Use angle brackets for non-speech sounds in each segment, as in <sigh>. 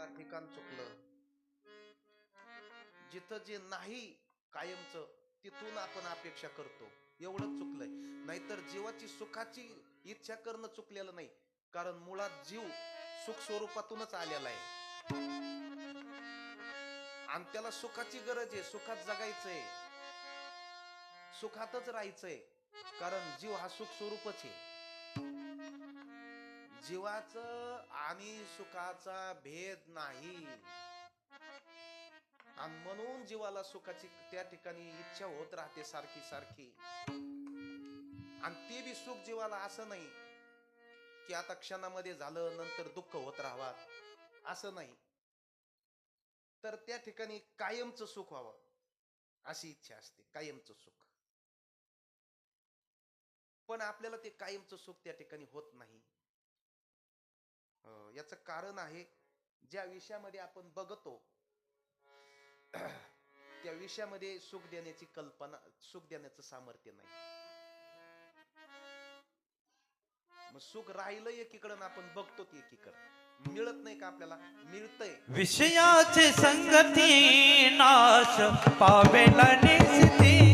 चुकला ठिकाण चुकलं. जिथं जे नाही कायमच तिथून आपण अपेक्षा करतो. एवढंच चुकलंय. नाहीतर जीवाची सुखाची इच्छा करणं चुकलेलं नाही. कारण मुळात जीव सुख स्वरूपातूनच आलेला आहे. आणि त्याला सुखाची गरज आहे. सुखात जगायचंय. सुखातच राहायचंय. कारण जीव हा सुख स्वरूपच आहे. जीवाचं आणि सुखाचा भेद नाही. आणि म्हणून जीवाला सुखाची त्या ठिकाणी इच्छा होत राहते सारखी सारखी. आणि ते बी सुख जीवाला असं नाही की आता क्षणामध्ये झालं नंतर दुःख होत राहावा. असं नाही. तर त्या ठिकाणी कायमचं सुख व्हावं. अशी इच्छा असते कायमचं सुख. पण आपल्याला ते कायमचं सुख त्या ठिकाणी होत नाही. याचं कारण आहे ज्या विषयामध्ये आपण बघतो <clears throat> त्या विषयामध्ये सुख देण्याची कल्पना सुख देण्याचं सामर्थ्य नाही. मग सुख राहिलं एकीकडं आपण बघतो की एकीकडं. मिळत नाही का आपल्याला? मिळतंय. विषयाची संगती नाश पावेला निस्ती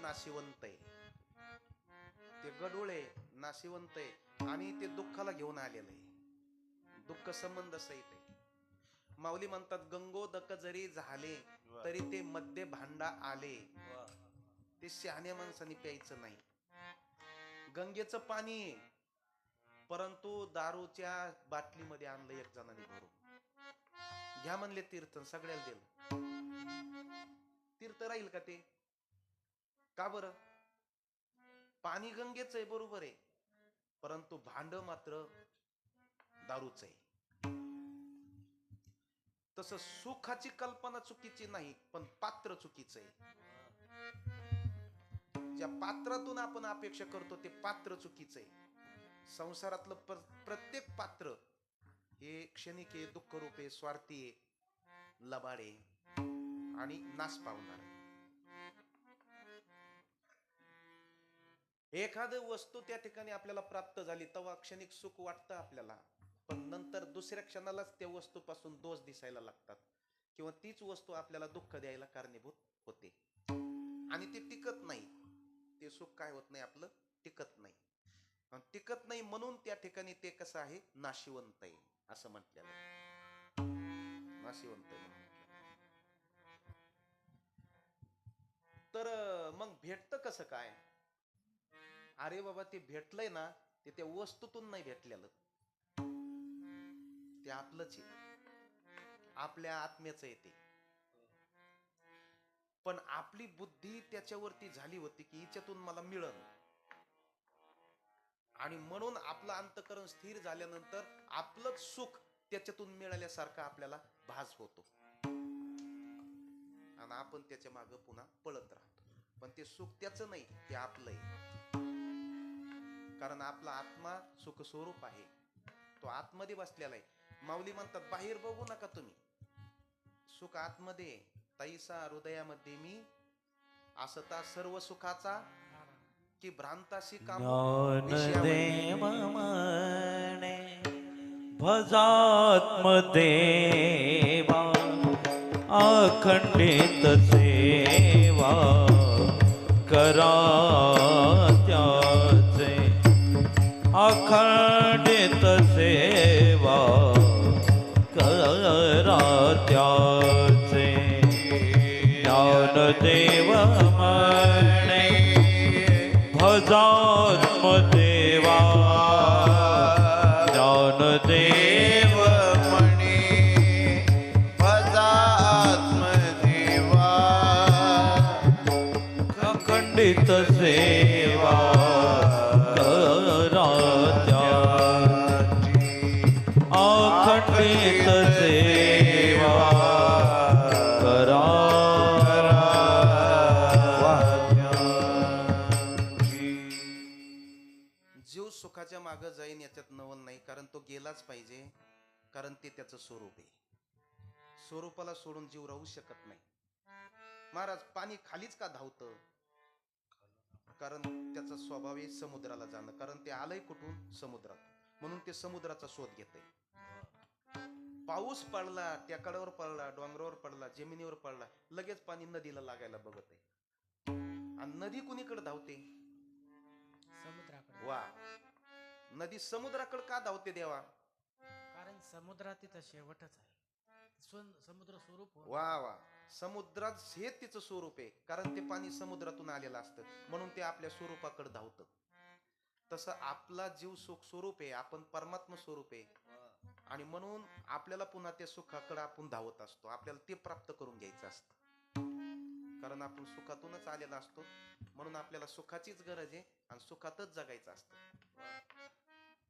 नाशिवंत आहे. ते गडूळ नाशिवंत आहे. आणि ते दुःखाला घेऊन आलेलं आहे. दुःख संबंध सहित आहे. माऊली म्हणतात गंगोदक जरी झाले तरी ते मध्ये भांडा आले. ते शहाण्या माणसाने प्यायचं नाही. गंगेचं पाणी परंतु दारूच्या बाटलीमध्ये आणलं एक जणांनी भरून. घ्या म्हणले तीर्थ सगळ्याला दिलं. तीर्थ राहील का ते? का बर? पाणी गंगेच आहे बरोबर आहे. परंतु भांड मात्र दारूच आहे. तस सुखाची कल्पना चुकीची नाही पण पात्र चुकीचं आहे. ज्या पात्रातून आपण अपेक्षा करतो ते पात्र चुकीचं आहे. संसारातलं प्र- प्रत्येक पात्र हे क्षणिक आहे दुःख आहे स्वार्थी आहे लबाडे आणि नाश पावणार एखाद वस्तू त्या ठिकाणी आपल्याला प्राप्त झाली तेव्हा क्षणिक सुख वाटतं आपल्याला. पण नंतर दुसऱ्या क्षणालाच त्या वस्तूपासून दोष दिसायला लागतात. किंवा तीच वस्तू आपल्याला दुःख द्यायला कारणीभूत होते. आणि ते टिकत नाही. ते सुख काय होत नाही आपलं? टिकत नाही. टिकत नाही म्हणून त्या ठिकाणी ते कसं आहे? नाशिवंत आहे असं म्हटलेलं आहे. नाशिवंत आहे तर मग भेटतं कसं काय? अरे बाबा ते भेटलंय ना ते त्या वस्तूतून नाही भेटलेलं. ते आपलंच आहे. आपल्या आत्म्याचं आहे ते. पण आपली बुद्धी त्याच्यावरती झाली होती की हिच्यातून मला मिळन आणि म्हणून आपलं अंतकरण स्थिर झाल्यानंतर आपलंच सुख त्याच्यातून मिळाल्यासारखा आपल्याला भास होतो. आणि आपण त्याच्यामागे पुन्हा पळत राहतो. पण ते सुख त्याचं नाही ते आपलं कारण आपला आत्मा सुख स्वरूप आहे. तो आतमध्ये बसलेला आहे. माऊली म्हणतात बाहेर बघू नका तुम्ही. सुख आतमध्ये. तैसा हृदयामध्ये मी असता सर्व सुखाचा की भ्रांताशी काम भजात्मदेवा अखंडित सेवा करा. गेलाच पाहिजे कारण ते त्याचं स्वरूप आहे. स्वरूपाला सोडून जीव राहू शकत नाही. महाराज पाणी खालीच का धावतं? कारण त्याचा स्वभाव आहे समुद्राला जाणं. कारण ते आलंय कुठून? समुद्रात म्हणून ते समुद्राचा शोध घेते पाऊस पडला टेकाडावर पडला डोंगरावर पडला जमिनीवर पडला लगेच पाणी नदीला लागायला बघत आहे आणि नदी कुणीकडे धावते? समुद्राकडे. वा. नदी समुद्राकडे का धावते देवा? समुद्रात शेवटच आहे. समुद्र स्वरूप वा वा. समुद्रात हे तिचं स्वरूप आहे. कारण ते पाणी समुद्रातून आलेलं असतं. म्हणून ते आपल्या स्वरूपाकडे धावतं. तसं आपला जीव सुख स्वरूप आहे. आपण परमात्मा स्वरूप आहे. आणि म्हणून आपल्याला पुन्हा त्या सुखाकडे आपण धावत असतो. आपल्याला ते प्राप्त करून घ्यायचं असतं. कारण आपण सुखातूनच आलेला असतो. म्हणून आपल्याला सुखाचीच गरज आहे आणि सुखातच जगायचं असतं.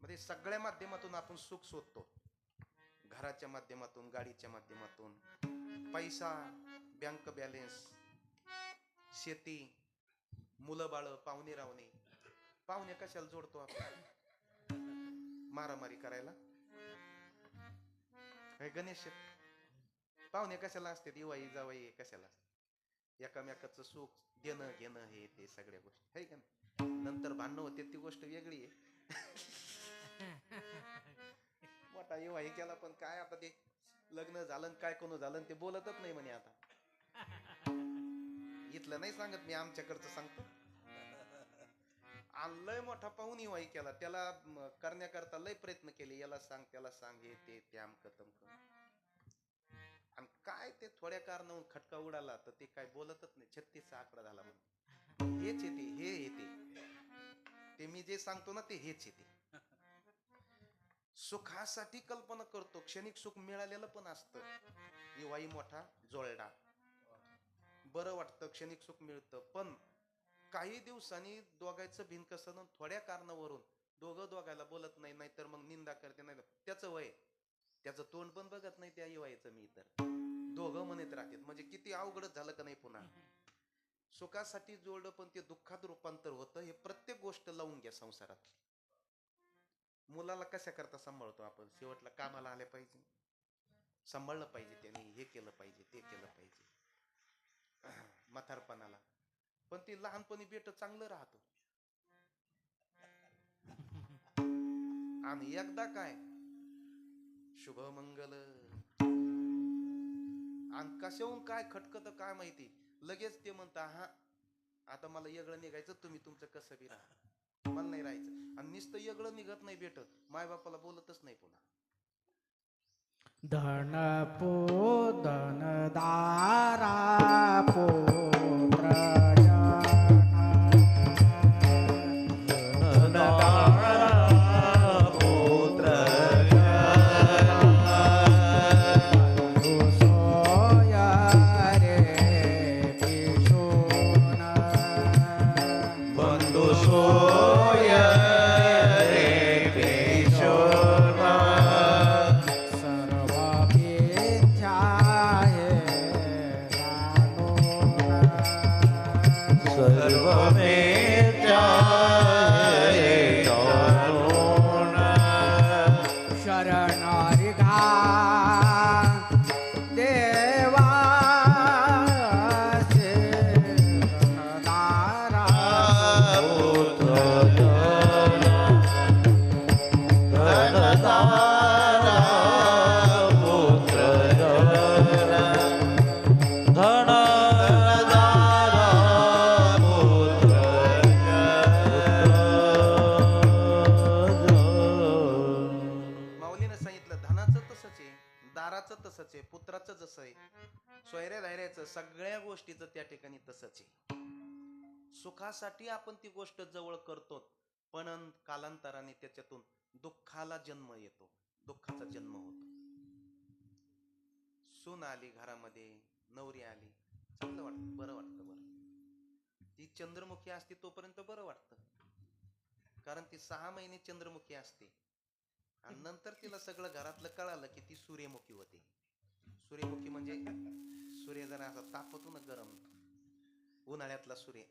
म्हणजे सगळ्या माध्यमातून आपण सुख शोधतो. घराच्या माध्यमातून गाडीच्या माध्यमातून. पैसा बँक बॅलेन्स शेती मुलं बाळ पाहुणे रावणे. पाहुणे कशाला जोडतो आपण? मारामारी करायला? गणेश पाहुणे कशाला असते दिवाळी जावाई कशाला असते एकामेकाचं सुख देणं घेणं हे ते सगळ्या गोष्टी. है का नंतर भांडणं होते ती गोष्ट वेगळी आहे. <laughs> आता येवा हे केला पण काय आता ते लग्न झालं काय कोण झालं ते बोलतच नाही म्हणे आता. इथलं नाही सांगत मी आमच्याकडचं सांगतो. आणि लय मोठा पाहून वाई केला. त्याला करण्याकरता लय प्रयत्न केले. याला सांग त्याला सांग हे ते त्याम आमक आणि काय ते थोड्या कारणावरून खटका उडाला तर ते काय बोलतच नाही. छत्तीसचा आकडा झाला म्हणून. हेच येते हे येते ते. मी जे सांगतो ना ते हेच येते सुखासाठी कल्पना करतो. क्षणिक सुख मिळालेलं पण असतं. वाई मोठा जोळडा. बरं वाटतं क्षणिक सुख मिळतं. पण काही दिवसांनी दोघायचं भिनकसन थोड्या कारणावरून दोघं दोघायला बोलत नाही नाहीतर मग निंदा करते नाही त्याचं वय त्याचं तोंड पण बघत नाही त्या युवायचं मी तर. दोघं म्हणत राहतात. म्हणजे किती अवघडच झालं का नाही पुन्हा? सुखासाठी जोडलं पण ते दुःखात रूपांतर होतं. हे प्रत्येक गोष्ट लावून घ्या संसारात. मुलाला कशा करता सांभाळतो आपण? शेवटला कामाला आले पाहिजे. सांभाळलं पाहिजे त्यांनी हे केलं पाहिजे ते केलं पाहिजे. <clears throat> म्हातारपणाला. पण ते लहानपणी बेट चांगलं राहतो. <laughs> आणि एकदा काय? शुभमंगल. आणि कशाहून काय खटकत काय माहिती? लगेच ते म्हणता हा आता मला येगळं निघायचं तुम्ही तुमचं कसं बी राहा. मला नाही राहायचं. आणि नुसतं येगळं निघत नाही भेटत. माय बापाला बोलतच नाही पुन्हा. धन पो धन दारा पो. लग्नाचं जसं आहे. सोयऱ्या धायऱ्याचं सगळ्या गोष्टीचं त्या ठिकाणी तसंच आहे. सुखासाठी आपण ती गोष्ट जवळ करतो पण कालांतराने त्याच्यातून दुःखाला जन्म येतो. दुःखाचा जन्म होतो. सून आली घरामध्ये नवरी आली. चांगलं वाटतं बरं वाटतं बरं. ती चंद्रमुखी असते तोपर्यंत बरं वाटतं. कारण ती सहा महिने चंद्रमुखी असते. आणि नंतर तिला सगळं घरातलं कळालं की ती सूर्यमुखी होती. सूर्यमुखी म्हणजे सूर्य जरा असा तापतो ना गरम. उन्हाळ्यातला सूर्य.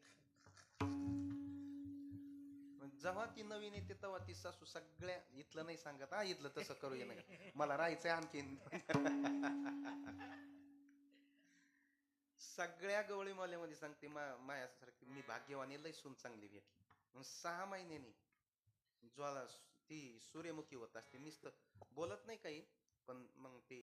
जेव्हा ती नवीन येते तेव्हा ती सासू सगळ्या इथलं नाही सांगत हा इथलं तसं करूया नाही. मला राहायचंय आणखीन. सगळ्या गवळी माल्यामध्ये सांगते मा मायासारखी मी भाग्यवानी लय सून चांगली भेटली. मग सहा महिन्यानी ज्वाला ती सूर्यमुखी होत असते. नुसतं बोलत नाही काही पण मग ते